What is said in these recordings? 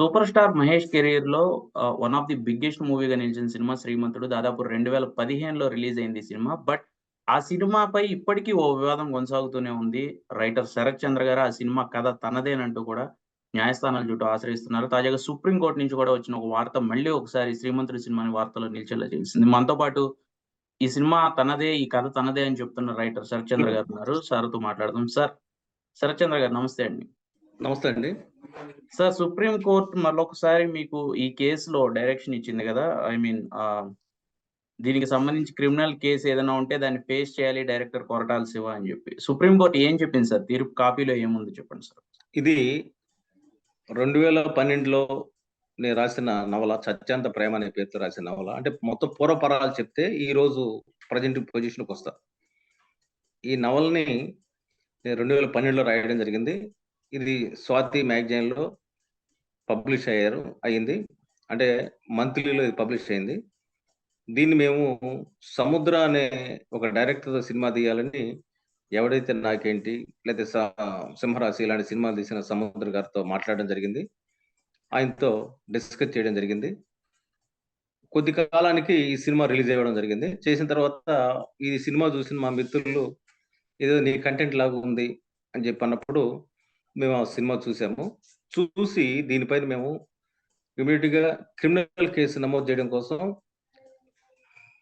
Super star Mahesh కెరీర్లో one of the biggest మూవీగా నిలిచిన సినిమా శ్రీమంతుడు. దాదాపు రెండు వేల పదిహేనులో రిలీజ్ అయింది ఈ సినిమా. బట్ ఆ సినిమాపై ఇప్పటికీ ఓ వివాదం కొనసాగుతూనే ఉంది. రైటర్ శరత్ చంద్ర గారు ఆ సినిమా కథ తనదేనంటూ కూడా న్యాయస్థానాల చుట్టూ ఆశ్రయిస్తున్నారు. తాజాగా సుప్రీంకోర్టు నుంచి కూడా వచ్చిన ఒక వార్త మళ్ళీ ఒకసారి శ్రీమంతుడి సినిమాని వార్తలో నిలిచేలా చేసింది. మనతో పాటు ఈ సినిమా తనదే ఈ కథ తనదే అని చెప్తున్న రైటర్ శరత్ చంద్ర గారు ఉన్నారు. సార్తో మాట్లాడదాం. సార్ శరత్ చంద్ర గారు నమస్తే అండి. నమస్తే అండి. సార్ సుప్రీం కోర్టు మరొకసారి మీకు ఈ కేసులో డైరెక్షన్ ఇచ్చింది కదా ఐ మీన్ దీనికి సంబంధించి క్రిమినల్ కేసు ఏదైనా ఉంటే దాన్ని ఫేస్ చేయాలి డైరెక్టర్ కొరటాల శివ అని చెప్పి. సుప్రీం కోర్టు ఏం చెప్పింది సార్? తీర్పు కాపీలో ఏముంది చెప్పండి సార్? ఇది రెండు వేల పన్నెండులో నేను రాసిన నవల సత్యాంత ప్రేమ అనే పేరుతో రాసిన నవల. అంటే మొత్తం పూర్వపరాలు చెప్తే ఈ రోజు ప్రజెంట్ పొజిషన్కి వస్తా. ఈ నవల్ని నేను రెండు వేల పన్నెండులో రాయడం జరిగింది. ఇది స్వాతి మ్యాగజైన్లో పబ్లిష్ అయ్యారు అయ్యింది. అంటే మంత్లీలో ఇది పబ్లిష్ అయింది దీన్ని మేము సముద్ర అనే ఒక డైరెక్టర్ సినిమా తీయాలని ఎవడైతే నాకేంటి లేదా సింహరాశి ఇలాంటి సినిమాలు తీసిన సముద్ర గారితో మాట్లాడడం జరిగింది. ఆయనతో డిస్కస్ చేయడం జరిగింది. కొద్ది కాలానికి ఈ సినిమా రిలీజ్ అవ్వడం జరిగింది. చేసిన తర్వాత ఈ సినిమా చూసిన మా మిత్రులు ఏదో నీ కంటెంట్ లాగా ఉంది అని చెప్పి అన్నప్పుడు మేము ఆ సినిమా చూసాము. చూసి దీనిపైన మేము ఇమీడియట్గా క్రిమినల్ కేసు నమోదు చేయడం కోసం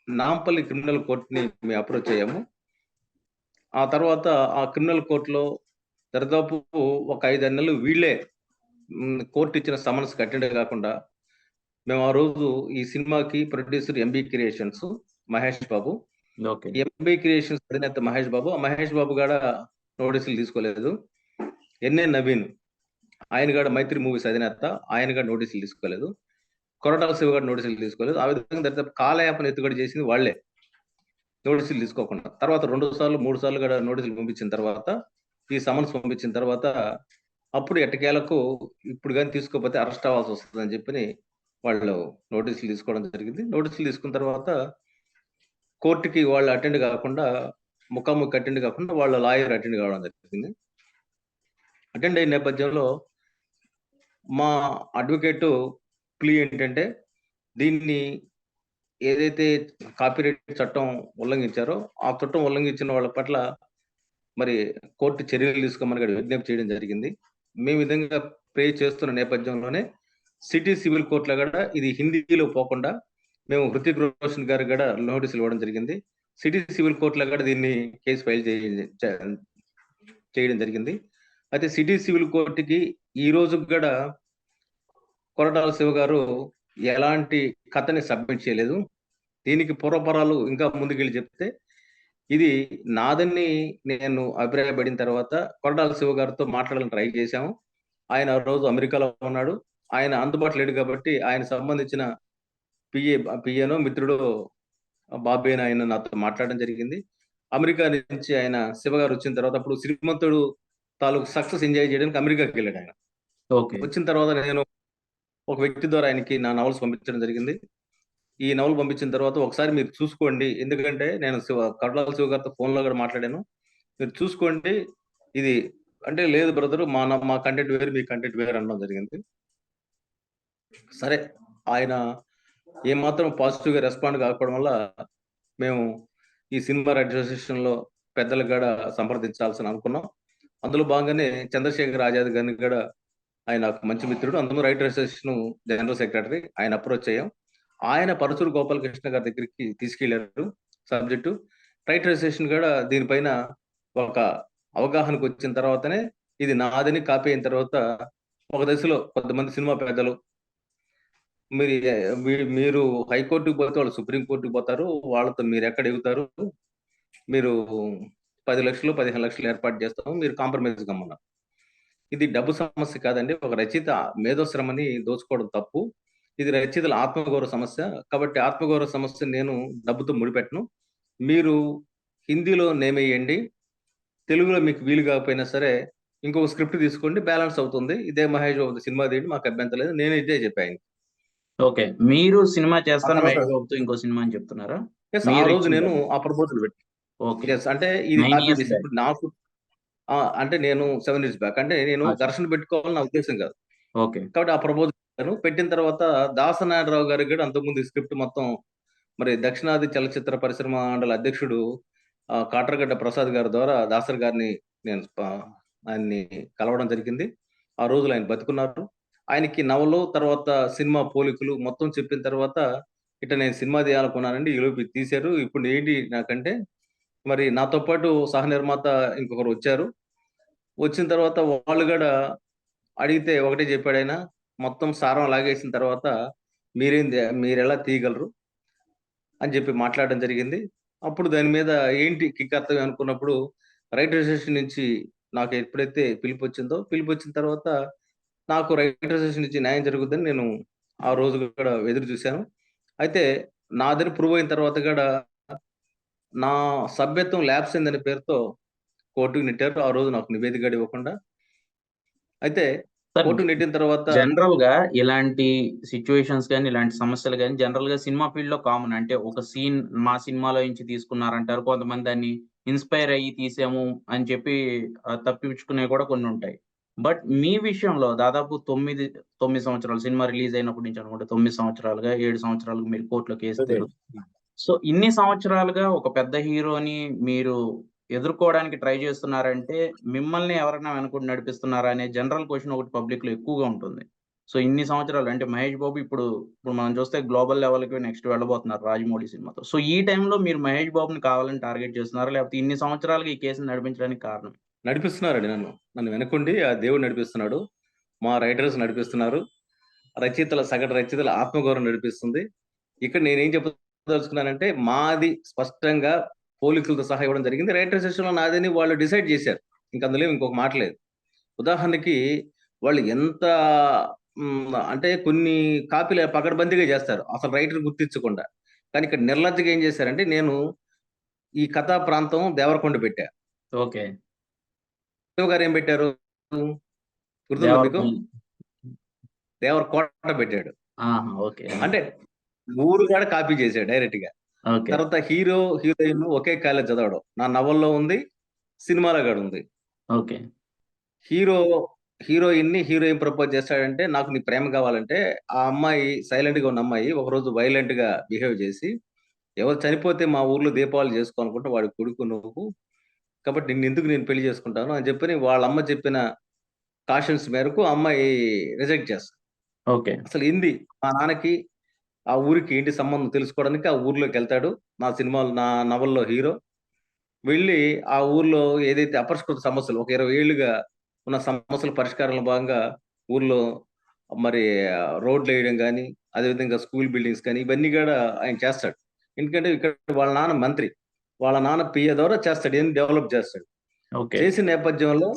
నాంపల్లి క్రిమినల్ కోర్టుని మేము అప్రోచ్ అయ్యాము. ఆ తర్వాత ఆ క్రిమినల్ కోర్టులో దరిదాపు ఒక ఐదు నెలలు వీళ్ళే కోర్టు ఇచ్చిన సమన్స్ అటెండ్ కాకుండా మేము ఆ రోజు ఈ సినిమాకి producer MB creations Mahesh Babu. MB creations అధినేత మహేష్ బాబు. ఆ మహేష్ బాబు కూడా నోటీసులు తీసుకోలేదు. ఎన్ఏ నవీన్ ఆయన కూడా మైత్రి మూవీస్ అధినేత ఆయన కూడా నోటీసులు తీసుకోలేదు. కొరటాల శివ గారు నోటీసులు తీసుకోలేదు. ఆ విధంగా దరిదాపు కాలయాపన ఎత్తుగడ చేసింది వాళ్ళే నోటీసులు తీసుకోకుండా. తర్వాత రెండు సార్లు మూడు సార్లు కూడా నోటీసులు పంపించిన తర్వాత ఈ సమన్స్ పంపించిన తర్వాత అప్పుడు ఎట్టకేలకు ఇప్పుడు కానీ తీసుకోకపోతే అరెస్ట్ అవ్వాల్సి వస్తుందని చెప్పి వాళ్ళు నోటీసులు తీసుకోవడం జరిగింది. నోటీసులు తీసుకున్న తర్వాత కోర్టుకి వాళ్ళు అటెండ్ కాకుండా ముఖాముఖి అటెండ్ కాకుండా వాళ్ళ లాయర్ అటెండ్ కావడం జరిగింది. అటెండ్ అయిన నేపథ్యంలో మా అడ్వకేట్ ప్లీ ఏంటంటే దీన్ని ఏదైతే కాపీరైట్ చట్టం ఉల్లంఘించారో ఆ చట్టం ఉల్లంఘించిన వాళ్ళ పట్ల మరి కోర్టు చర్యలు తీసుకోమని విజ్ఞప్తి చేయడం జరిగింది. మేము విధంగా ప్రే చేస్తున్న నేపథ్యంలోనే సిటీ సివిల్ కోర్టులో కూడా ఇది హిందీలో పోకుండా మేము హృతిక్ రోషన్ గారికి కూడా నోటీసులు ఇవ్వడం జరిగింది. సిటీ సివిల్ కోర్టులో కూడా దీన్ని కేసు ఫైల్ చేయడం జరిగింది. అయితే సిటీ సివిల్ కోర్టుకి ఈ రోజు కూడా కొరటాల శివ గారు ఎలాంటి కథని సబ్మిట్ చేయలేదు. దీనికి పూర్వపరాలు ఇంకా ముందుకెళ్ళి చెప్తే ఇది నాదని నేను అభిప్రాయపడిన తర్వాత కొరటాల శివ గారితో మాట్లాడాలని ట్రై చేశాము. ఆయన రోజు అమెరికాలో ఉన్నాడు. ఆయన అందుబాటులో లేడు కాబట్టి ఆయన సంబంధించిన పిఏ పిఏనో మిత్రుడు బాబేనో ఆయన నాతో మాట్లాడడం జరిగింది. అమెరికా నుంచి ఆయన శివ గారు వచ్చిన తర్వాత అప్పుడు శ్రీమంతుడు తాలూకు సక్సెస్ ఎంజాయ్ చేయడానికి అమెరికాకి వెళ్ళాడు ఆయన. వచ్చిన తర్వాత నేను ఒక వ్యక్తి ద్వారా ఆయనకి నా నవల్స్ పంపించడం జరిగింది. ఈ నవలు పంపించిన తర్వాత ఒకసారి మీరు చూసుకోండి. ఎందుకంటే నేను శివ కరుణాల శివ గారితో ఫోన్లో కూడా మాట్లాడాను. మీరు చూసుకోండి. ఇది అంటే లేదు బ్రదర్ మా మా కంటెంట్ వేరు మీ కంటెంట్ వేరు అనడం జరిగింది. సరే ఆయన ఏమాత్రం పాజిటివ్గా రెస్పాండ్ కాకపోవడం వల్ల మేము ఈ సినిమా అసోసియేషన్లో పెద్దలు కూడా సంప్రదించాల్సిన అనుకున్నాం. అందులో భాగంగానే చంద్రశేఖర్ ఆజాద్ గారిని కూడా ఆయన మంచి మిత్రుడు. అందులో రైటర్ అసోసియేషన్ జనరల్ సెక్రటరీ ఆయన అప్రోచ్ అయ్యాం. ఆయన పరచూరు గోపాలకృష్ణ గారి దగ్గరికి తీసుకెళ్ళారు సబ్జెక్టు. రైటర్ అసోసియేషన్ కూడా దీనిపైన ఒక అవగాహనకు వచ్చిన తర్వాతనే ఇది నాదని కాపీ అయిన తర్వాత ఒక దశలో కొంతమంది సినిమా పెద్దలు మీరు మీరు హైకోర్టుకు పోతే వాళ్ళు సుప్రీంకోర్టుకు పోతారు వాళ్ళతో మీరు ఎక్కడ ఎగుతారు మీరు పది లక్షలు పదిహేను లక్షలు ఏర్పాటు చేస్తాము. మీరు కాంప్రమైజ్ కమ్మన్నారు ఇది డబ్బు సమస్య కాదండి. ఒక రచయిత మేధోశ్రమని దోచుకోవడం తప్పు. ఇది రచయితల ఆత్మగౌరవ సమస్య. కాబట్టి ఆత్మగౌరవ సమస్య నేను డబ్బుతో ముడిపెట్టను. మీరు హిందీలో నేమేయండి తెలుగులో మీకు వీలు కాకపోయినా సరే ఇంకొక స్క్రిప్ట్ తీసుకోండి. బ్యాలెన్స్ అవుతుంది. ఇదే మహేష్ బాబు సినిమా తీయండి. మాకు అభ్యంతరం లేదు. నేను ఇదే చెప్పాను. ఓకే. మీరు సినిమా చేస్తాను ఇంకో సినిమా అని చెప్తున్నారా? ఆ రోజు నేను ఆ ప్రపోజల్ పెట్టి అంటే ఇది నాకు అంటే నేను సెవెన్ ఇయర్స్ బ్యాక్ అంటే నేను ఘర్షణ పెట్టుకోవాలని నా ఉద్దేశం కాదు. ఓకే. కాబట్టి ఆ ప్రపోజల్ పెట్టాను పెట్టిన తర్వాత దాసనారాయణరావు గారికి కూడా అంతకుముందు స్క్రిప్ట్ మొత్తం మరి దక్షిణాది చలచిత్ర పరిశ్రమ మండలి అధ్యక్షుడు కాట్రగడ్డ ప్రసాద్ గారి ద్వారా దాసర్ గారిని నేను ఆయన్ని కలవడం జరిగింది. ఆ రోజులు ఆయన బతుకున్నారు. ఆయనకి నవలు తర్వాత సినిమా పోలికలు మొత్తం చెప్పిన తర్వాత ఇట్లా నేను సినిమా తీయాలనుకున్నానండి. ఈలోపు తీశారు. ఇప్పుడు ఏంటి నాకంటే మరి నాతో పాటు సహ నిర్మాత ఇంకొకరు వచ్చారు. వచ్చిన తర్వాత వాళ్ళు కూడా అడిగితే ఒకటే చెప్పాడు ఆయన మొత్తం సారం లాగేసిన తర్వాత మీరేం మీరు ఎలా తీయగలరు? అని చెప్పి మాట్లాడడం జరిగింది. అప్పుడు దాని మీద ఏంటి కిక్ అర్థం అనుకున్నప్పుడు రైటర్ అసోసియేషన్ నుంచి నాకు ఎప్పుడైతే పిలుపు వచ్చిందో పిలుపు వచ్చిన తర్వాత నాకు రైటర్ అసోసియేషన్ నుంచి న్యాయం జరుగుద్దని నేను ఆ రోజు కూడా ఎదురు చూశాను. అయితే నా దగ్గర ప్రూవ్ అయిన తర్వాత కూడా నా సభ్యత్వం ల్యాబ్స్ అయిందనే పేరుతో కోర్టుకు నెట్టారు. ఆ రోజు నాకు నివేదిక ఇవ్వకుండా. అయితే కోర్టు నెట్టిన తర్వాత జనరల్గా ఇలాంటి సిచ్యువేషన్స్ కానీ ఇలాంటి సమస్యలు కానీ జనరల్గా సినిమా ఫీల్డ్లో కామన్. అంటే ఒక సీన్ మా సినిమాలో నుంచి తీసుకున్నారంటారు. కొంతమంది దాన్ని ఇన్స్పైర్ అయ్యి తీసాము అని చెప్పి ఆ, తప్పించుకునేవి కూడా కొన్ని ఉంటాయి. బట్ మీ విషయంలో దాదాపు తొమ్మిది తొమ్మిది సంవత్సరాలు సినిమా రిలీజ్ అయినప్పటి నుంచి అనుకుంటే తొమ్మిది సంవత్సరాలుగా ఏడు సంవత్సరాలుగా మీరు కోర్టులో కేసు. సో ఇన్ని సంవత్సరాలుగా ఒక పెద్ద హీరోని మీరు ఎదుర్కోవడానికి ట్రై చేస్తున్నారంటే మిమ్మల్ని ఎవరైనా వెనుకుండి నడిపిస్తున్నారా అనే జనరల్ క్వశ్చన్ ఒకటి పబ్లిక్లో ఎక్కువగా ఉంటుంది. సో ఇన్ని సంవత్సరాలు అంటే మహేష్ బాబు ఇప్పుడు ఇప్పుడు మనం చూస్తే గ్లోబల్ లెవెల్కి నెక్స్ట్ వెళ్ళబోతున్నారు రాజమౌళి సినిమాతో సో ఈ టైంలో మీరు మహేష్ బాబుని కావాలని టార్గెట్ చేస్తున్నారా? లేకపోతే ఇన్ని సంవత్సరాలుగా ఈ కేసుని నడిపించడానికి కారణం? నడిపిస్తున్నారండి నన్ను. నన్ను వెనకుండి ఆ దేవుడు నడిపిస్తున్నాడు. మా రైటర్స్ నడిపిస్తున్నారు. రచయితల సగటు రచయితల ఆత్మగౌరవం నడిపిస్తుంది. ఇక్కడ నేనేం చెప్పదలుచుకున్నానంటే మాది స్పష్టంగా పోలికలతో సహా ఇవ్వడం జరిగింది. రైటర్ సెషన్లో నాదని వాళ్ళు డిసైడ్ చేశారు. ఇంక అందులో ఇంకొక మాట లేదు. ఉదాహరణకి వాళ్ళు ఎంత అంటే కొన్ని కాపీలు పకడ్బందీగా చేస్తారు. అసలు రైటర్ గుర్తించకుండా. కానీ ఇక్కడ నిర్లజ్జగా ఏం చేశారంటే నేను ఈ కథా ప్రాంతం దేవరకొండ పెట్టా. ఓకే. గారు ఏం పెట్టారు? గుర్తుందా మీకు? దేవరకోట పెట్టాడు. ఓకే. అంటే ఊరు కూడా కాపీ చేశాడు డైరెక్ట్గా. తర్వాత హీరో హీరోయిన్ ఒకే కాలేజ్ చదవడం. నా నవల్లో ఉంది సినిమాలో కూడా ఉంది. ఓకే. హీరో హీరోయిన్ని హీరోయిన్ ప్రపోజ్ చేస్తాడంటే నాకు నీ ప్రేమ కావాలంటే ఆ అమ్మాయి సైలెంట్గా ఉన్న అమ్మాయి ఒకరోజు వైలెంట్గా బిహేవ్ చేసి ఎవరు చనిపోతే మా ఊర్లో దీపావళి చేసుకోవాలనుకుంటే వాడి కొడుకు నువ్వు కాబట్టి నిన్ను ఎందుకు నేను పెళ్ళి చేసుకుంటాను అని చెప్పని వాళ్ళ అమ్మ చెప్పిన కాషన్స్ మేరకు అమ్మాయి రిజెక్ట్ చేస్తాను ఓకే. అసలు ఏంది? మా నాన్నకి ఆ ఊరికి ఏంటి సంబంధం తెలుసుకోవడానికి ఆ ఊర్లోకి వెళ్తాడు. నా సినిమాలు నా నవల్లో హీరో. వెళ్ళి ఆ ఊర్లో ఏదైతే అపరిష్కృత సమస్యలు ఒక ఇరవై ఏళ్ళుగా ఉన్న సమస్యల పరిష్కారంలో భాగంగా ఊర్లో మరి రోడ్లు వేయడం కానీ అదేవిధంగా స్కూల్ బిల్డింగ్స్ కానీ ఇవన్నీ కూడా ఆయన చేస్తాడు. ఎందుకంటే ఇక్కడ వాళ్ళ నాన్న మంత్రి. వాళ్ళ నాన్న పిఏ ద్వారా చేస్తాడు ఏం డెవలప్ చేస్తాడు. చేసిన నేపథ్యంలో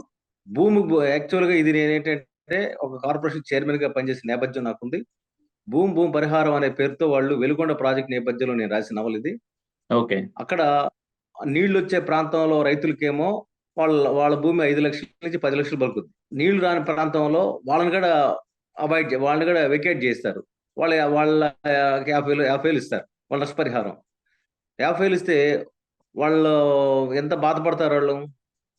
భూమి యాక్చువల్గా ఇది నేను ఏంటంటే ఒక కార్పొరేషన్ చైర్మన్గా పనిచేసిన నేపథ్యం నాకుంది. భూమి భూమి పరిహారం అనే పేరుతో వాళ్ళు వెలుగొండ ప్రాజెక్ట్ నేపథ్యంలో నేను రాసిన నవల ఇది. ఓకే. అక్కడ నీళ్ళు వచ్చే ప్రాంతంలో రైతులకేమో వాళ్ళ వాళ్ళ భూమి ఐదు లక్షల నుంచి పది లక్షలు పలుకుద్ది నీళ్ళు రాని ప్రాంతంలో వాళ్ళని కూడా అవాయిడ్ వాళ్ళని కూడా వెకేట్ చేస్తారు. వాళ్ళ వాళ్ళ యాభై యాభై వేలు ఇస్తారు. వాళ్ళ నష్టపరిహారం యాభై వేలు ఇస్తే వాళ్ళు ఎంత బాధపడతారు వాళ్ళు?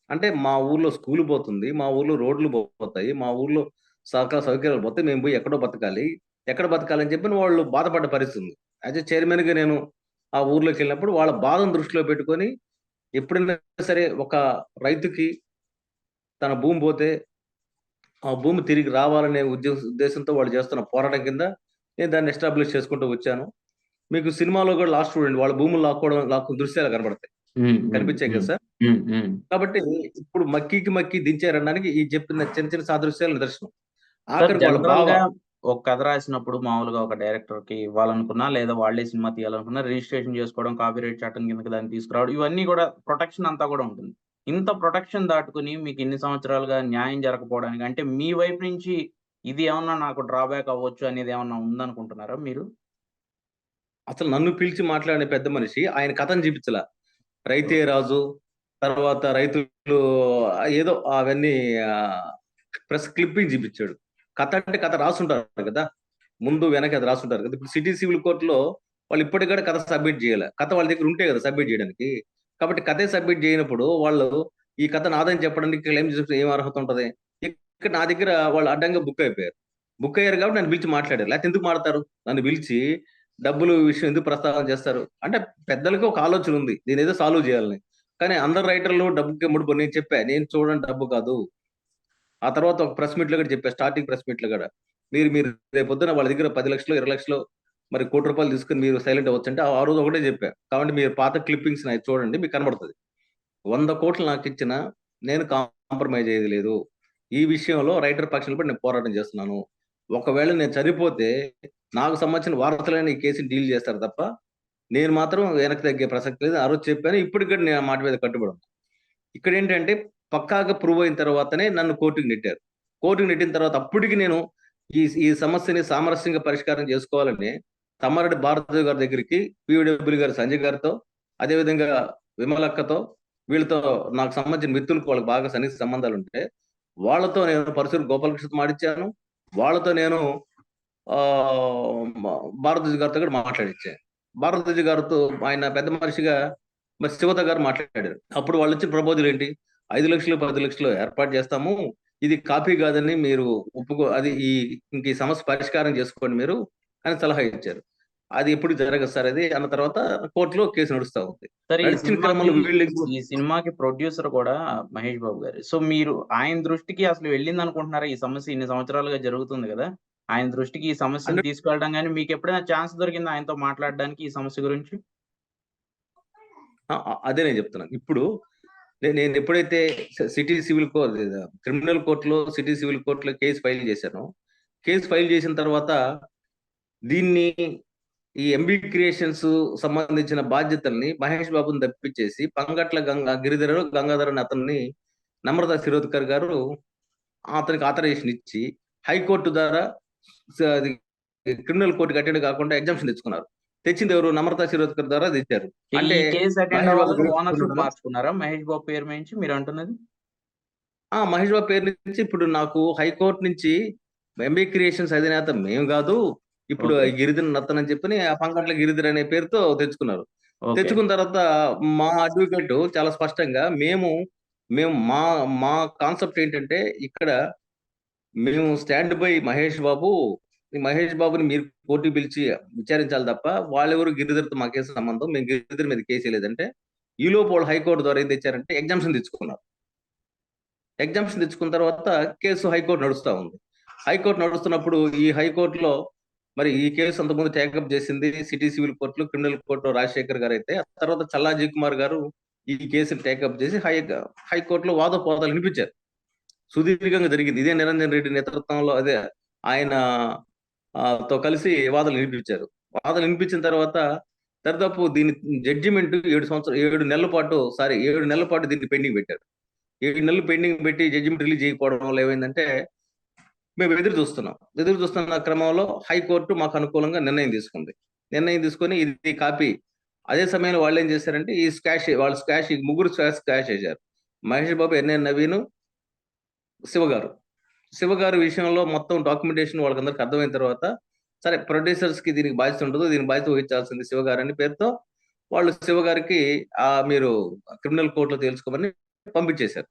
అంటే మా ఊర్లో స్కూల్ పోతుంది మా ఊర్లో రోడ్లు పోతాయి మా ఊర్లో సహకార సౌకర్యాలు పోతే మేము పోయి ఎక్కడో బతకాలి. ఎక్కడ బతకాలని చెప్పి వాళ్ళు బాధపడ్డ పరిస్థితి ఉంది అయితే చైర్మన్గా నేను ఆ ఊర్లోకి వెళ్ళినప్పుడు వాళ్ళ బాధను దృష్టిలో పెట్టుకొని ఎప్పుడైనా సరే ఒక రైతుకి తన భూమి పోతే ఆ భూమి తిరిగి రావాలనే ఉద్దేశ ఉద్దేశంతో వాళ్ళు చేస్తున్న పోరాటం కింద నేను దాన్ని ఎస్టాబ్లిష్ చేసుకుంటూ వచ్చాను. మీకు సినిమాలో కూడా లాస్ట్ చూడండి వాళ్ళ భూములు లాక్కోవడం లాక్కున్న దృశ్యాలు కనబడతాయి. కనిపించాయి కదా సార్? కాబట్టి ఇప్పుడు మక్కికి మక్కి దించారనడానికి ఈ చెప్పిన చిన్న చిన్న సాదృశ్యాలు నిదర్శనం. ఆఖరికి ఒక కథ రాసినప్పుడు మామూలుగా ఒక డైరెక్టర్కి ఇవ్వాలనుకున్నా లేదా వాళ్ళే సినిమా తీయాలనుకున్నా రిజిస్ట్రేషన్ చేసుకోవడం కాపీరైట్ చట్టం కిందకి దాన్ని తీసుకురావడం ఇవన్నీ కూడా ప్రొటెక్షన్ అంతా కూడా ఉంటుంది. ఇంత ప్రొటెక్షన్ దాటుకుని మీకు ఇన్ని సంవత్సరాలుగా న్యాయం జరగకపోవడానికి అంటే మీ వైపు నుంచి ఇది ఏమన్నా నాకు డ్రాబ్యాక్ అవ్వచ్చు అనేది ఏమన్నా ఉందనుకుంటున్నారా మీరు? అసలు నన్ను పిలిచి మాట్లాడే పెద్ద మనిషి ఆయన కథను చూపించలా. రైతే రాజు తర్వాత రైతులు ఏదో అవన్నీ ప్రెస్ క్లిప్పింగ్ చూపించాడు. కథ అంటే కథ రాసుంటారు కదా. ముందు వెనక అది రాసుంటారు కదా. ఇప్పుడు సిటీ సివిల్ కోర్టులో వాళ్ళు ఇప్పటికీ కూడా కథ సబ్మిట్ చేయాలి. కథ వాళ్ళ దగ్గర ఉంటే కదా సబ్మిట్ చేయడానికి. కాబట్టి కథే సబ్మిట్ చేయనప్పుడు వాళ్ళు ఈ కథ నాదని చెప్పడానికి క్లెయిమ్ చేసే ఏం అర్హత ఉంటుంది? ఇక్కడ నా దగ్గర వాళ్ళు అడ్డంగా బుక్ అయిపోయారు. బుక్ అయ్యారు కాబట్టి నన్ను పిలిచి మాట్లాడారు. లేకపోతే ఎందుకు మాడతారు? నన్ను పిలిచి డబ్బులు విషయం ఎందుకు ప్రస్తావన చేస్తారు? అంటే పెద్దలకు ఒక ఆలోచన ఉంది. దీని ఏదో సాల్వ్ చేయాలని. కానీ అందరు రైటర్లు డబ్బుకి ముడుపు నేను చెప్పా నేను చూడండి డబ్బు కాదు. ఆ తర్వాత ఒక ప్రెస్ మీట్లో కూడా చెప్పారు స్టార్టింగ్ ప్రెస్ మీట్లో కూడా. మీరు మీరు రేపొద్దున వాళ్ళ దగ్గర పది లక్షలు ఇరవై లక్షలు మరి కోటి రూపాయలు తీసుకుని మీరు సైలెంట్ అవ్వచ్చు అంటే ఆ రోజు ఒకటే చెప్పా. కాబట్టి మీరు పాత క్లిప్పింగ్స్ నాకు చూడండి మీకు కనబడుతుంది. వంద కోట్లు నాకు ఇచ్చిన నేను కాంప్రమైజ్ అయ్యేది లేదు. ఈ విషయంలో రైటర్ పక్షంలో కూడా నేను పోరాటం చేస్తున్నాను. ఒకవేళ నేను చనిపోతే నాకు సంబంధించిన వార్తలైన ఈ కేసుని డీల్ చేస్తారు తప్ప నేను మాత్రం వెనక్కి తగ్గే ప్రసక్తి లేదు. ఆ రోజు చెప్పాను ఇప్పటికి కూడా నేను మాట మీద కట్టుబడి ఇక్కడ ఏంటంటే పక్కాగా ప్రూవ్ అయిన తర్వాతనే నన్ను కోర్టుకు నెట్టారు. కోర్టుకు నెట్టిన తర్వాత అప్పటికి నేను ఈ ఈ సమస్యని సామరస్యంగా పరిష్కారం చేసుకోవాలని తమ్మారెడ్డి భారతీయ గారి దగ్గరికి పిడబ్ల్యూ గారు సంజయ్ గారితో అదేవిధంగా విమలక్కతో వీళ్ళతో నాకు సంబంధించిన మిత్రులకు వాళ్ళకి బాగా సన్నిహిత సంబంధాలు ఉంటే వాళ్ళతో నేను పరశురు గోపాలకృష్ణతో మాడిచ్చాను వాళ్ళతో నేను ఆ గారితో కూడా మాట్లాడిచ్చాను భారద్వాజ్ గారితో ఆయన పెద్ద మనిషిగా మరి శివత గారు మాట్లాడారు. అప్పుడు వాళ్ళు ఇచ్చిన ప్రపోజల్ ఏంటి? ఐదు లక్షలు పది లక్షలు ఏర్పాటు చేస్తాము. ఇది కాపీ కాదని మీరు ఒప్పుకో అది ఈ ఇంక ఈ సమస్య పరిష్కారం చేసుకోండి మీరు అని సలహా ఇచ్చారు. అది ఎప్పుడు జరగదు సార్ అది అన్న తర్వాత కోర్టులో కేసు నడుస్తా ఉంది. సరే ఈ సినిమాకి ప్రొడ్యూసర్ కూడా మహేష్ బాబు గారు. సో మీరు ఆయన దృష్టికి అసలు వెళ్ళింది అనుకుంటున్నారా? ఈ సమస్య ఇన్ని సంవత్సరాలుగా జరుగుతుంది కదా. ఆయన దృష్టికి ఈ సమస్యను తీసుకెళ్ళడం కానీ మీకు ఎప్పుడైనా ఛాన్స్ దొరికింది ఆయనతో మాట్లాడడానికి ఈ సమస్య గురించి? అదే నేను చెప్తున్నాను ఇప్పుడు నేను ఎప్పుడైతే సిటీ సివిల్ కోర్ట్ క్రిమినల్ కోర్టులో సిటీ సివిల్ కోర్టులో కేసు ఫైల్ చేశాను కేసు ఫైల్ చేసిన తర్వాత దీన్ని ఈ ఎంబీ క్రియేషన్స్ సంబంధించిన బాధ్యతల్ని మహేష్ బాబుని తప్పించేసి పంగట్ల గంగా గిరిధర గంగాధర్ అని అతన్ని నమ్రత శిరోద్కర్ గారు అతనికి ఆథరైజేషన్ ఇచ్చి హైకోర్టు ద్వారా అది క్రిమినల్ కోర్టు కట్టేది కాకుండా ఎగ్జామ్షన్ తెచ్చుకున్నారు. తెచ్చింది ఎవరు నమ్రత శిరోద్కర్ ద్వారా తెచ్చారు. అంటే మహేష్ బాబు అవ్వాలని గురించి ఓనర్షిప్ చెప్తున్నారా? మార్చుకున్నారా? మహేష్ బాబు పేరు నుంచి మీరు అంటున్నది ఆ మహేష్ బాబు పేరు నుంచి ఇప్పుడు నాకు హైకోర్టు నుంచి ఎంబీ క్రియేషన్స్ అధినేత మేము కాదు. ఇప్పుడు. గిరిధర్ నత్తన్ అని చెప్పి ఆ పంకట్ల గిరిధర్ అనే పేరుతో తెచ్చుకున్నారు. తెచ్చుకున్న తర్వాత మా అడ్వకేట్ చాలా స్పష్టంగా మేము మేము మా మా కాన్సెప్ట్ ఏంటంటే ఇక్కడ మేము స్టాండ్ బై మహేష్ బాబు మహేష్ బాబుని మీరు కోర్టు పిలిచి విచారించాలి తప్ప వాళ్ళెవరు గిరిధర్తో మా కేసు సంబంధం? మేము గిరిధర్ మీద కేసు లేదంటే ఈ వాళ్ళు హైకోర్టు ద్వారా ఏం తెచ్చారంటే ఎగ్జామ్షన్ తెచ్చుకున్నారు. ఎగ్జామ్షన్ తెచ్చుకున్న తర్వాత కేసు హైకోర్టు నడుస్తూ ఉంది. హైకోర్టు నడుస్తున్నప్పుడు ఈ హైకోర్టులో మరి ఈ కేసు అంతకుముందు టేకప్ చేసింది సిటీ సివిల్ కోర్టులో క్రిమినల్ కోర్టులో రాజశేఖర్ గారు అయితే ఆ తర్వాత చల్లాజీ కుమార్ గారు ఈ కేసుని టేకప్ చేసి హై హైకోర్టులో వాదోపవాదాలు వినిపించారు. సుదీర్ఘంగా జరిగింది. ఇదే నిరంజన్ రెడ్డి నేతృత్వంలో అదే ఆయన తో కలిసి వాదనలు వినిపించారు. వాదనలు వినిపించిన తర్వాత దాదాపు దీని జడ్జిమెంట్ ఏడు సంవత్సరం ఏడు నెలల పాటు సారీ ఏడు నెలల పాటు దీన్ని పెండింగ్ పెట్టారు. ఏడు నెలలు పెండింగ్ పెట్టి జడ్జిమెంట్ రిలీజ్ చేయకపోవడం వల్ల ఏమైందంటే మేము ఎదురు చూస్తున్నాం. ఎదురు చూస్తున్న క్రమంలో హైకోర్టు మాకు అనుకూలంగా నిర్ణయం తీసుకుంది. నిర్ణయం తీసుకొని ఇది కాపీ. అదే సమయంలో వాళ్ళు ఏం చేశారంటే ఈ స్కాష్ వాళ్ళు స్కాష్ ముగ్గురు స్కాష్ స్కాష్ చేశారు. మహేష్ బాబు ఎన్ఎన్ నవీన్ శివ గారు శివ గారి విషయంలో మొత్తం డాక్యుమెంటేషన్ వాళ్ళకందరికి అర్థమైన తర్వాత సరే ప్రొడ్యూసర్స్కి దీనికి బాధ్యత ఉండదు దీని బాధ్యత వహించాల్సింది శివ గారు అని పేరుతో వాళ్ళు శివ గారికి ఆ మీరు క్రిమినల్ కోర్టులో తేల్చుకోమని పంపించేశారు.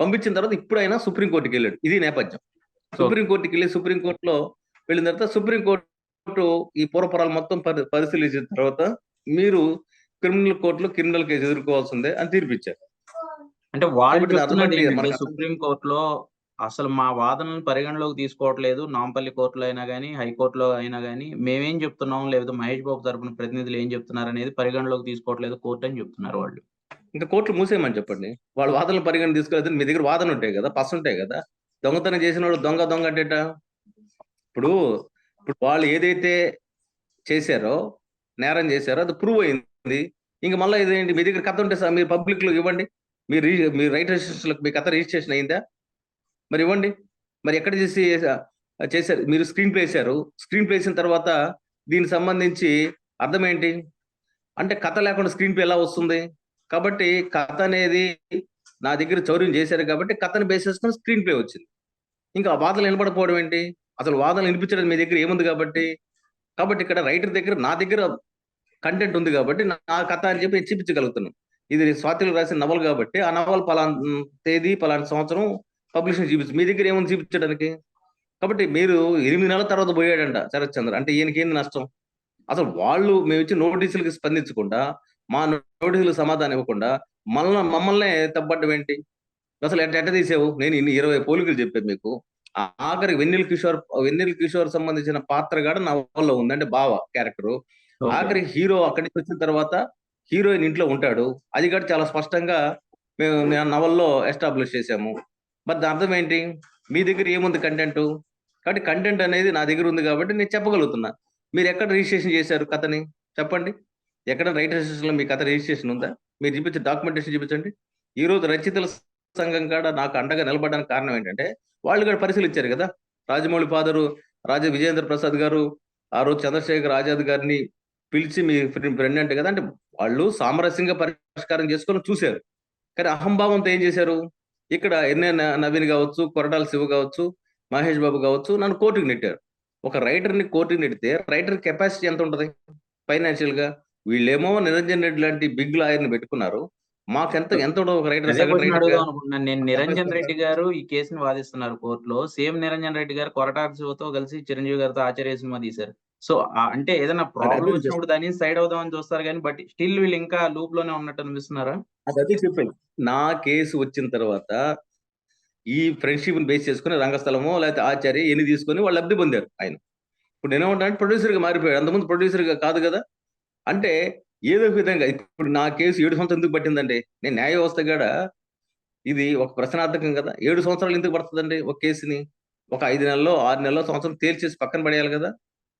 పంపించిన తర్వాత ఇప్పుడైనా సుప్రీం కోర్టుకి వెళ్ళాడు. ఇది నేపథ్యం. సుప్రీం కోర్టుకి వెళ్ళి సుప్రీం కోర్టులో వెళ్ళిన తర్వాత సుప్రీం కోర్టు ఈ పూర్వపరాలు మొత్తం పరి- పరిశీలించిన తర్వాత మీరు క్రిమినల్ కోర్టులో క్రిమినల్ కేసు ఎదుర్కోవాల్సిందే అని తీర్పిచ్చారు. అంటే వాళ్ళు. సుప్రీం కోర్టులో అసలు మా వాదనలను పరిగణలోకి తీసుకోవట్లేదు. నాంపల్లి కోర్టులో అయినా కానీ హైకోర్టులో అయినా కానీ మేమేం చెప్తున్నాం? లేదా మహేష్ బాబు తరపున ప్రతినిధులు ఏం చెప్తున్నారు అనేది పరిగణలోకి తీసుకోవట్లేదు. కోర్టు అని చెప్తున్నారు వాళ్ళు. ఇంకా కోర్టులు మూసేయమని చెప్పండి. వాళ్ళ వాదనలు పరిగణ తీసుకోలేదు. మీ దగ్గర వాదన ఉంటాయి కదా పస్ ఉంటాయి కదా. దొంగతనం చేసిన వాడు దొంగ దొంగ అంటేట? ఇప్పుడు ఇప్పుడు వాళ్ళు ఏదైతే చేశారో నేరం చేశారో అది ప్రూవ్ అయింది. ఇంకా మళ్ళీ ఇదేంటి? మీ దగ్గర కథ ఉంటే సార్ మీరు పబ్లిక్లో ఇవ్వండి మీరు మీ రైట్ రిజిస్ట్రేషన్ మీ కథ రిజిస్ట్రేషన్ అయిందా? మరి ఇవ్వండి. మరి ఎక్కడ చేసి చేశారు? మీరు స్క్రీన్ ప్లే వేశారు స్క్రీన్ ప్లే వేసిన తర్వాత దీనికి సంబంధించి అర్థం ఏంటి? అంటే కథ లేకుండా స్క్రీన్ ప్లే ఎలా వస్తుంది? కాబట్టి కథ అనేది నా దగ్గర చౌర్యం చేశారు కాబట్టి కథను బేస్ చేసుకుని స్క్రీన్ ప్లే వచ్చింది. ఇంకా వాదనలు వినపడకపోవడం ఏంటి? అసలు వాదనలు వినిపించడం మీ దగ్గర ఏముంది కాబట్టి? కాబట్టి ఇక్కడ రైటర్ దగ్గర నా దగ్గర కంటెంట్ ఉంది కాబట్టి నా కథ అని చెప్పి నేను చూపించగలుగుతున్నాను. ఇది స్వాతిలో రాసిన నవల్ కాబట్టి ఆ నవల్ పలాన్ తేదీ పలానా సంవత్సరం పబ్లిషింగ్ చూపించు మీ దగ్గర ఏముంది చూపించడానికి కాబట్టి మీరు ఎనిమిది నెలల తర్వాత పోయాడంట శరత్ చంద్ర అంటే ఈయనకి ఏంది నష్టం? అసలు వాళ్ళు మేము ఇచ్చిన నోటీసులకి స్పందించకుండా మా నోటీసులకు సమాధానం ఇవ్వకుండా మళ్ళీ మమ్మల్ని తప్పడం ఏంటి? అసలు ఎట్ట ఎట్ట తీసావు? నేను ఇన్ని ఇరవై పోలికలు చెప్పాను మీకు. ఆ ఆఖరికి వెన్నెల కిషోర్ వెన్నెల కిషోర్ సంబంధించిన పాత్ర కూడా నవల్లో ఉంది. అంటే బావ క్యారెక్టర్. ఆఖరికి హీరో అక్కడి నుంచి వచ్చిన తర్వాత హీరోయిన్ ఇంట్లో ఉంటాడు. అది కూడా చాలా స్పష్టంగా మేము నవల్లో ఎస్టాబ్లిష్ చేసాము మరి దాని అర్థం ఏంటి? మీ దగ్గర ఏముంది కంటెంట్ కాబట్టి కంటెంట్ అనేది నా దగ్గర ఉంది కాబట్టి నేను చెప్పగలుగుతున్నా. మీరు ఎక్కడ రిజిస్ట్రేషన్ చేశారు కథని? చెప్పండి. ఎక్కడ రైట్ రిజిస్ట్రేషన్లో మీ కథ రిజిస్ట్రేషన్ ఉందా? మీరు చూపించే డాక్యుమెంటేషన్ చూపించండి. ఈ రోజు రచయితల సంఘం కాడ నాకు అండగా నిలబడడానికి కారణం ఏంటంటే వాళ్ళు కూడా పరిశీలించారు కదా. రాజమౌళి ఫాదరు రాజా విజేంద్ర ప్రసాద్ గారు ఆ రోజు చంద్రశేఖర్ ఆజాద్ గారిని పిలిచి మీ ఫ్రెండ్ అంటే కదా అంటే వాళ్ళు సామరస్యంగా పరిష్కారం చేసుకొని చూశారు. కానీ అహంభావంతో ఏం చేశారు? ఇక్కడ ఎన్ఏ నవీన్ కావచ్చు కొరటాల శివ కావచ్చు మహేష్ బాబు కావచ్చు నన్ను కోర్టుకు నెట్టారు. ఒక రైటర్ని కోర్టుకు నెడితే రైటర్ కెపాసిటీ ఎంత ఉంటది? ఫైనాన్షియల్గా వీళ్ళేమో నిరంజన్ రెడ్డి లాంటి బిగ్ లాయర్ని పెట్టుకున్నారు మాకు ఎంత ఉండదు ఒక రైటర్ నేను నిరంజన్ రెడ్డి గారు ఈ కేసుని వాదిస్తున్నారు కోర్టులో. సేమ్ నిరంజన్ రెడ్డి గారు కొరటాల శివతో కలిసి చిరంజీవి గారితో ఆచార్య సినిమా తీశారు. సో అంటే ఏదైనా ప్రాబ్లం వచ్చినప్పుడు దాన్ని సైడ్ అవుదామని చూస్తారు కానీ బట్ స్టిల్ వీళ్ళు ఇంకా లూప్లోనే ఉన్నట్టు అనిపిస్తున్నారా? అది చెప్పాను. నా కేసు వచ్చిన తర్వాత ఈ ఫ్రెండ్షిప్ బేస్ చేసుకుని రంగస్థలమో లేకపోతే ఆచార్య ఎన్ని తీసుకొని వాళ్ళు లబ్ధి పొందారు ఆయన. ఇప్పుడు నేనేమంటాను ప్రొడ్యూసర్గా మారిపోయాడు. అంతకుముందు ప్రొడ్యూసర్గా కాదు కదా? అంటే ఏదో ఒక విధంగా ఇప్పుడు నా కేసు ఏడు సంవత్సరాలు ఎందుకు పట్టిందండి? నేను న్యాయ వ్యవస్థ కాడ? ఇది ఒక ప్రశ్నార్థకం కదా? ఏడు సంవత్సరాలు ఎందుకు పడుతుందండి ఒక కేసుని? ఒక ఐదు నెలల్లో ఆరు నెలల్లో సంవత్సరం తేల్చేసి పక్కన పడేయాలి కదా?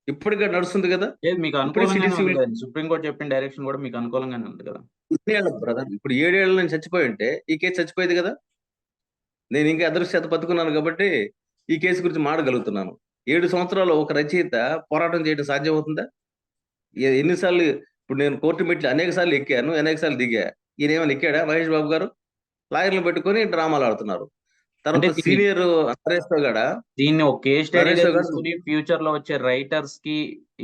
ఇప్పటికే నడుస్తుంది కదా? మీకు కదా సుప్రీంకోర్టు చెప్పిన డైరెక్షన్ కూడా మీకు అనుకూలంగానే ఉంది కదా? ఇన్నేళ్ళ బ్రదర్? ఇప్పుడు ఏడేళ్ళ నుంచి చచ్చిపోయి ఉంటే ఈ కేసు చచ్చిపోయేది కదా? నేను ఇంకా అదృశ్యత బతుకున్నాను కాబట్టి ఈ కేసు గురించి మాడగలుగుతున్నాను. ఏడు సంవత్సరాలు ఒక రచయిత పోరాటం చేయడం సాధ్యమవుతుందా? ఎన్నిసార్లు ఇప్పుడు నేను కోర్టు మెట్లు అనేక సార్లు ఎక్కాను అనేక సార్లు దిగా. ఈయన ఏమైనా ఎక్కాడా మహేష్ బాబు గారు? లాయర్లు పెట్టుకొని డ్రామాలు ఆడుతున్నారు. తర్వాత సీనియర్ నరేష్ దీన్ని ఒక కేస్ ఫ్యూచర్లో వచ్చే రైటర్స్కి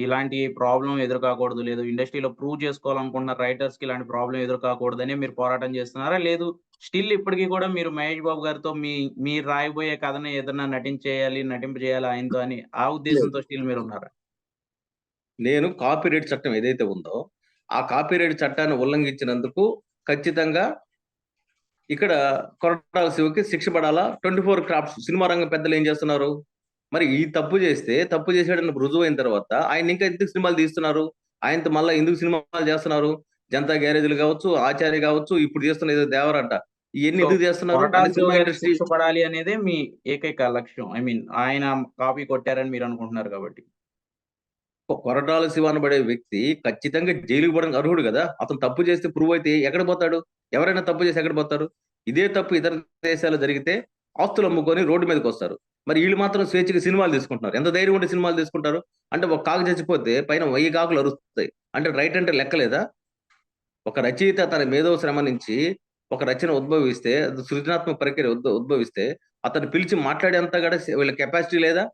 ఇలాంటి ప్రాబ్లం ఎదురుకాకూడదు. లేదు ఇండస్ట్రీలో ప్రూవ్ చేసుకోవాలనుకున్న రైటర్స్కి ఇలాంటి ప్రాబ్లం ఎదురుకాకూడదని మీరు పోరాటం చేస్తున్నారా? లేదు స్టిల్ ఇప్పటికీ కూడా మీరు మహేష్ బాబు గారితో మీ మీరు రాయబోయే కథని ఏదైనా నటించేయాలి నటింపు చేయాలి ఆయనతో అని ఆ ఉద్దేశంతో స్టిల్ మీరు ఉన్నారా? నేను కాపీరైట్ చట్టం ఏదైతే ఉందో ఆ కాపీరైట్ చట్టాన్ని ఉల్లంఘించినందుకు ఖచ్చితంగా ఇక్కడ కొరటాల శివకి శిక్ష పడాలా? ట్వంటీ ఫోర్ క్రాఫ్ట్స్ సినిమా రంగం పెద్దలు ఏం చేస్తున్నారు? మరి ఈ తప్పు చేస్తే తప్పు చేసాడని రుజువు అయిన తర్వాత ఆయన ఇంకా ఎందుకు సినిమాలు తీస్తున్నారు? ఆయనతో మళ్ళీ ఎందుకు సినిమాలు చేస్తున్నారు? జనతా గ్యారేజీలు కావచ్చు ఆచార్య కావచ్చు ఇప్పుడు చేస్తున్న ఏదో దేవరంట ఇవన్నీ ఎందుకు చేస్తున్నారు? శిక్ష పడాలి అనేదే మీ ఏకైక లక్ష్యం. ఐ మీన్ ఆయన కాపీ కొట్టారని మీరు అనుకుంటున్నారు కాబట్టి. కొరటాల శివ పడే వ్యక్తి ఖచ్చితంగా జైలుకు పోవడానికి అర్హుడు కదా? అతను తప్పు చేస్తే ప్రూవ్ అయితే ఎక్కడ పోతాడు? ఎవరైనా తప్పు చేసి ఎక్కడ పోతారు? ఇదే తప్పు ఇతర దేశాల్లో జరిగితే ఆస్తులు అమ్ముకొని రోడ్డు మీదకి వస్తారు. మరి వీళ్ళు మాత్రం స్వేచ్ఛగా సినిమాలు తీసుకుంటున్నారు. ఎంత ధైర్యం ఉంటే సినిమాలు తీసుకుంటారు? అంటే ఒక కాకు చచ్చిపోతే పైన వెయ్యి కాకులు అరుస్తాయి. అంటే రైట్ అంటే లెక్కలేదా? ఒక రచయిత తన మేధో శ్రమ నుంచి ఒక రచన ఉద్భవిస్తే అది సృజనాత్మక ప్రక్రియ ఉద్భవిస్తే అతను పిలిచి మాట్లాడేంత కూడా వీళ్ళ కెపాసిటీ లేదా?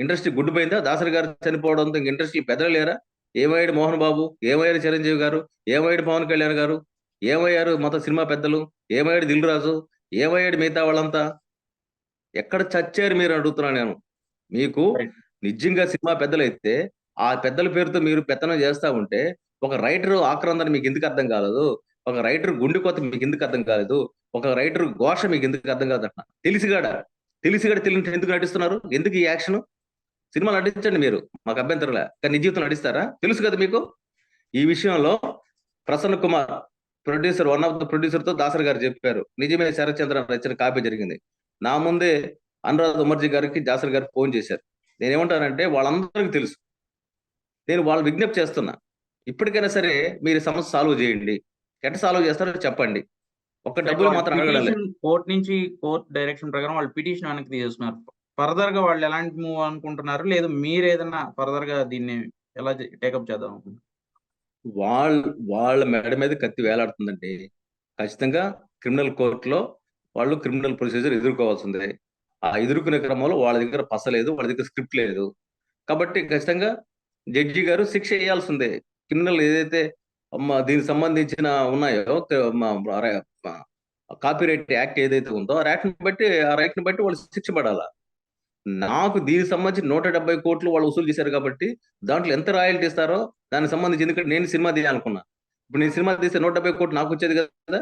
ఇండస్ట్రీ గుడ్ పోయిందా దాసరి గారు చనిపోవడంతో ఇంక ఇండస్ట్రీ పెద్దలేరా ఏమయ్యాడు మోహన్ బాబు? ఏమయ్యాడు చిరంజీవి గారు? ఏమయ్యాడు పవన్ కళ్యాణ్ గారు? ఏమయ్యారు మొత్తం సినిమా పెద్దలు? ఏమయ్యాడు దిల్ రాజు ఏమయ్యాడు మిగతా వాళ్ళంతా? ఎక్కడ చచ్చారు మీరు? అడుగుతున్నాను నేను. మీకు. నిజంగా సినిమా పెద్దలైతే ఆ పెద్దల పేరుతో మీరు పెత్తనం చేస్తా ఉంటే ఒక రైటర్ ఆక్రందన మీకు ఎందుకు అర్థం కాలేదు? ఒక రైటర్ గుండె కొత్త మీకు ఎందుకు అర్థం కాలేదు? ఒక రైటర్ ఘోష మీకు ఎందుకు అర్థం కాదు అంటున్నా. తెలిసిగాడ? తెలిసిగాడ తెలియని ఎందుకు నటిస్తున్నారు? ఎందుకు ఈ యాక్షన్? సినిమా నటించండి మీరు. మాకు అభ్యంతరంలే. కానీ నిజ జీవితం నటిస్తారా? తెలుసు కదా మీకు? ఈ విషయంలో Prasanna Kumar producer one of the ప్రొడ్యూసర్తో Dasari గారు చెప్పారు. నిజమే శరత్చంద్ర రచన కాపీ జరిగింది. నా ముందే అనురాధ ఉమర్జీ గారికి దాసర్ గారికి ఫోన్ చేశారు. నేనేమంటానంటే వాళ్ళందరికీ తెలుసు. నేను వాళ్ళ విజ్ఞప్తి చేస్తున్నా. ఇప్పటికైనా సరే మీరు సమస్య సాల్వ్ చేయండి. ఎట్లా సాల్వ్ చేస్తారో చెప్పండి. ఒక్క డబ్బులు మాత్రం. కోర్ట్ నుంచి కోర్ట్ డైరెక్షన్ ప్రకారం వాళ్ళు పిటిషన్ వెనక్కి తీసేస్తున్నారు. ఫర్దర్గా వాళ్ళు ఎలాంటి మూవ్ అనుకుంటున్నారు? లేదు మీరు ఏదైనా ఫర్దర్గా దీన్ని ఎలా టేకప్ చేద్దాం అనుకుంటున్నారు? వాళ్ళ వాళ్ళ మెడ మీద కత్తి వేలాడుతుందండి. ఖచ్చితంగా క్రిమినల్ కోర్టులో వాళ్ళు క్రిమినల్ ప్రొసీజర్ ఎదుర్కోవాల్సిందే. ఆ ఎదుర్కొనే క్రమంలో వాళ్ళ దగ్గర పస లేదు వాళ్ళ దగ్గర స్క్రిప్ట్ లేదు. కాబట్టి ఖచ్చితంగా జడ్జి గారు శిక్ష వేయాల్సిందే క్రిమినల్ ఏదైతే దీనికి సంబంధించిన ఉన్నాయో కాపీరైట్ యాక్ట్ ఏదైతే ఉందో ఆ యాక్ట్ని బట్టి ఆ రైట్ని బట్టి వాళ్ళు శిక్ష పడాలా? నాకు దీనికి సంబంధించి నూట డెబ్బై కోట్లు వాళ్ళు వసూలు చేశారు కాబట్టి దాంట్లో ఎంత రాయల్టీ ఇస్తారో దానికి సంబంధించి ఎందుకంటే నేను సినిమా తీయాలనుకున్నా ఇప్పుడు నేను సినిమా తీస్తే నూట డెబ్బై కోట్లు నాకు వచ్చేది కదా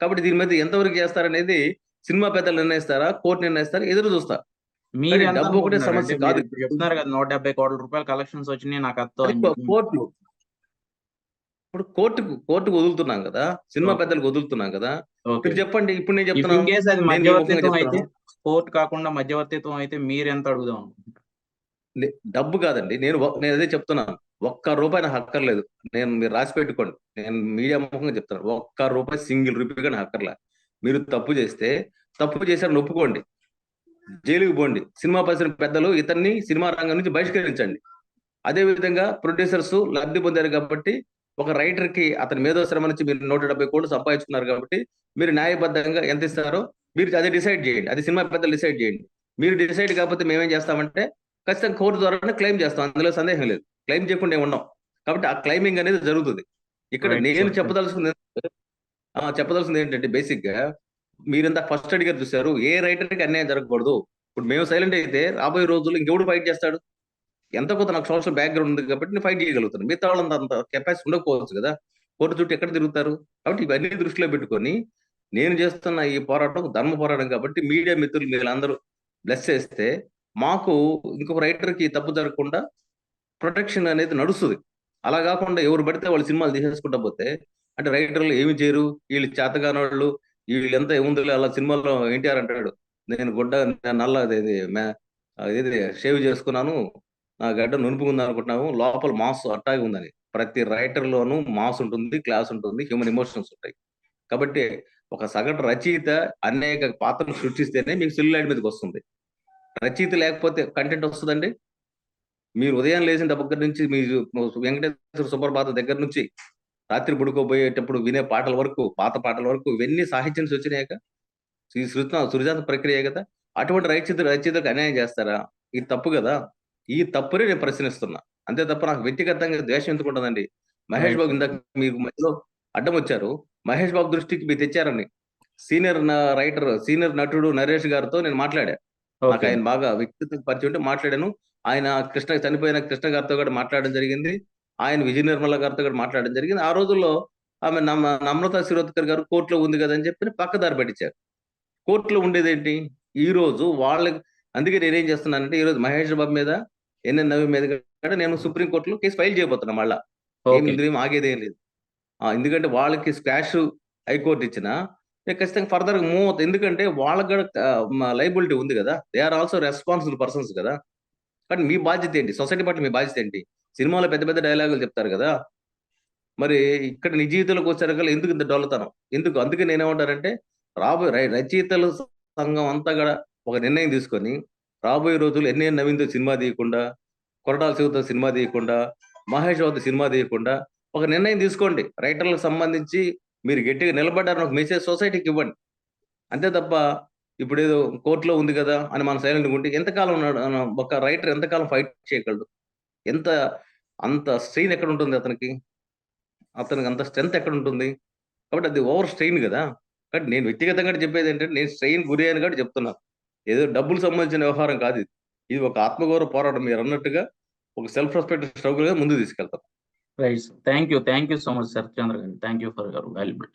కాబట్టి దీని మీద ఎంతవరకు చేస్తారనేది సినిమా పెద్దలు నిర్ణయిస్తారా కోర్టు నిర్ణయిస్తారా ఎదురు చూస్తా మీరు డబ్బు ఒకటే? సమస్య కాదు. చెప్తున్నారు కదా నూట డెబ్బై కోట్ల రూపాయల కలెక్షన్స్ వచ్చినాయి నాకు. కోర్టు ఇప్పుడు కోర్టుకు కోర్టుకు వదులుతున్నాం కదా. సినిమా. పెద్దలకు వదులుతున్నాం కదా. మీరు చెప్పండి ఇప్పుడు నేను చెప్తున్నాను. కోర్టు కాకుండా మధ్యవర్తిత్వం అయితే మీరు ఎంత అడుగుదాం డబ్బు కాదండి. నేను నేను అదే చెప్తున్నాను. ఒక్క రూపాయి నాకు హక్కర్లేదు నేను మీరు రాసి పెట్టుకోండి. నేను మీడియా ముఖంగా చెప్తాను ఒక్క రూపాయి సింగిల్ రూపీ కానీ హక్కర్లే మీరు తప్పు చేస్తే తప్పు చేశారని ఒప్పుకోండి. జైలుకి పోండి. సినిమా పరిశ్రమ పెద్దలు ఇతన్ని సినిమా రంగం నుంచి బహిష్కరించండి. అదే విధంగా ప్రొడ్యూసర్స్ లబ్ధి పొందారు కాబట్టి ఒక రైటర్కి అతని మేధోశ్రమ నుంచి మీరు నూట డెబ్బై కోట్లు సంపాదించుకున్నారు కాబట్టి మీరు న్యాయబద్ధంగా ఎంత ఇస్తారో మీరు అదే డిసైడ్ చేయండి. అది సినిమా పెద్దలు డిసైడ్ చేయండి. మీరు డిసైడ్ కాకపోతే మేమేం చేస్తామంటే ఖచ్చితంగా కోర్టు ద్వారానే క్లెయిమ్ చేస్తాం. అందులో సందేహం లేదు. క్లెయిమ్ చేయకుండా ఉన్నాం కాబట్టి ఆ క్లైమింగ్ అనేది జరుగుతుంది. ఇక్కడ నేను sir. చెప్పదలుచుకుంది ఏంటంటే, ఆ, చెప్పదలుచుకుంది ఏంటంటే బేసిక్గా మీరు ఇంత ఫస్ట్ అడిగారు చూసారు ఏ రైటర్కి అన్యాయం జరగకూడదు. ఇప్పుడు మేము సైలెంట్ అయితే రాబోయే రోజుల్లో ఇంకెవడు ఫైట్ చేస్తాడు? ఎంత కొంత నాకు సోషల్ బ్యాక్గ్రౌండ్ ఉంది కాబట్టి నేను ఫైట్ చేయగలుగుతాను. మిగతా వాళ్ళంత అంత కెపాసిటీ ఉండకపోవచ్చు కదా. కోర్టు చుట్టూ ఎక్కడ తిరుగుతారు? కాబట్టి ఇవన్నీ దృష్టిలో పెట్టుకొని నేను చేస్తున్న ఈ పోరాటం ధర్మ పోరాటం కాబట్టి మీడియా మిత్రులు మీరు అందరూ బ్లెస్ చేస్తే మాకు ఇంకొక రైటర్కి తప్పు జరగకుండా ప్రొటెక్షన్ అనేది నడుస్తుంది. అలా కాకుండా ఎవరు పడితే వాళ్ళు సినిమాలు తీసేసుకుంటా పోతే అంటే రైటర్లు ఏమి చేయరు? వీళ్ళు చేతగాని వాళ్ళు వీళ్ళు ఎంత ఏముంది అలా సినిమాలో ఎన్టీఆర్ అంటాడు. నేను గుడ్డ నల్ల ఇది షేవ్ చేసుకున్నాను నా గడ్డ నునుపుకుంది అనుకుంటున్నాము లోపల మాస్ అట్టాగి ఉందని. ప్రతి రైటర్ లోనూ మాస్ ఉంటుంది క్లాస్ ఉంటుంది హ్యూమన్ ఎమోషన్స్ ఉంటాయి. కాబట్టి ఒక సగటు రచయిత అనేక పాత్రలు సృష్టిస్తేనే మీకు సెల్యులైడ్ మీదకి వస్తుంది. రచయిత లేకపోతే కంటెంట్ వస్తుందండి? మీరు ఉదయం లేచిన దగ్గర నుంచి మీ వెంకటేశ్వర సుప్రభాత దగ్గర నుంచి రాత్రి పడుకోబోయేటప్పుడు వినే పాటల వరకు పాత పాటల వరకు ఇవన్నీ సాహిత్యం నుంచి వచ్చినాయక ఈ సృజన సృజాత్మక ప్రక్రియ కదా? అటువంటి రచయిత రచయితకు అన్యాయం చేస్తారా? ఇది తప్పు కదా? ఈ తప్పునే నేను ప్రశ్నిస్తున్నా. అంతే తప్ప నాకు వ్యక్తిగతంగా ద్వేషం ఎందుకు ఉంటుందండి మహేష్ బాబు ఇందాక మీకు మధ్యలో అడ్డం వచ్చారు మహేష్ బాబు దృష్టికి మీరు తెచ్చారని. సీనియర్ రైటర్ సీనియర్ నటుడు నరేష్ గారితో నేను మాట్లాడా. నాకు ఆయన బాగా వ్యక్తిత్వ పరిచయం ఉంటే మాట్లాడాను. ఆయన కృష్ణ చనిపోయిన కృష్ణ గారితో కూడా మాట్లాడడం జరిగింది. ఆయన విజయ నిర్మల గారితో కూడా మాట్లాడడం జరిగింది. ఆ రోజుల్లో ఆమె నమ్మ నమ్రత శిరోద్కర్ గారు కోర్టులో ఉంది కదా అని చెప్పి పక్కదారి పట్టించారు. కోర్టులో ఉండేది ఏంటి ఈ రోజు వాళ్ళకి అందుకే నేనేం చేస్తున్నానంటే ఈ రోజు మహేష్ బాబు మీద ఎన్ఎన్ నవి మీద కూడా నేను సుప్రీం కోర్టులో కేసు ఫైల్ చేయబోతున్నా మళ్ళా. ఏం ఓకే. ఇందులో ఏం ఆగేదేం లేదు. ఎందుకంటే వాళ్ళకి స్క్వాష్ హైకోర్టు ఇచ్చిన ఖచ్చితంగా ఫర్దర్ మూవ్ అవుతుంది ఎందుకంటే వాళ్ళకి కూడా లైబిలిటీ ఉంది కదా. They are also responsible persons కదా. కానీ మీ బాధ్యత ఏంటి? సొసైటీ పట్ల మీ బాధ్యత ఏంటి? సినిమాలో పెద్ద పెద్ద డైలాగులు చెప్తారు కదా. మరి ఇక్కడ నిజ జీవితంలోకి వచ్చారు కదా ఎందుకు ఇంత డొల్లతనం? ఎందుకు? అందుకే నేనేమంటానంటే రాబోయే రచయితల సంఘం అంతా కూడా ఒక నిర్ణయం తీసుకొని రాబోయే రోజులు ఎన్ఏ నవీన్తో సినిమా తీయకుండా కొరటాల శివతో సినిమా తీయకుండా మహేష్ బాబుతో సినిమా తీయకుండా ఒక నిర్ణయం తీసుకోండి. రైటర్లకు సంబంధించి మీరు గట్టిగా నిలబడ్డారని ఒక మెసేజ్ సొసైటీకి ఇవ్వండి. అంతే తప్ప ఇప్పుడు ఏదో కోర్టులో ఉంది కదా అని మనం సైలెంట్ ఉంటే ఎంతకాలం ఉన్నాడు అన్న ఒక రైటర్ ఎంతకాలం ఫైట్ చేయగలడు? ఎంత అంత స్ట్రెయిన్ ఎక్కడ ఉంటుంది అతనికి? అతనికి అంత స్ట్రెంత్ ఎక్కడ ఉంటుంది? కాబట్టి అది ఓవర్ స్ట్రెయిన్ కదా. కాబట్టి నేను వ్యక్తిగతంగా చెప్పేది ఏంటంటే నేను స్ట్రెయిన్ గురి అని కూడా చెప్తున్నాను ఏదో డబ్బులు సంబంధించిన వ్యవహారం కాదు ఇది. ఇది ఒక ఆత్మగౌరవ పోరాటం. మీరు అన్నట్టుగా ఒక సెల్ఫ్ రెస్పెక్ట్ స్ట్రగుల్గా ముందుకు తీసుకెళ్తారు right thank you thank you so much sir Chandra గారు. Thank you for your valuable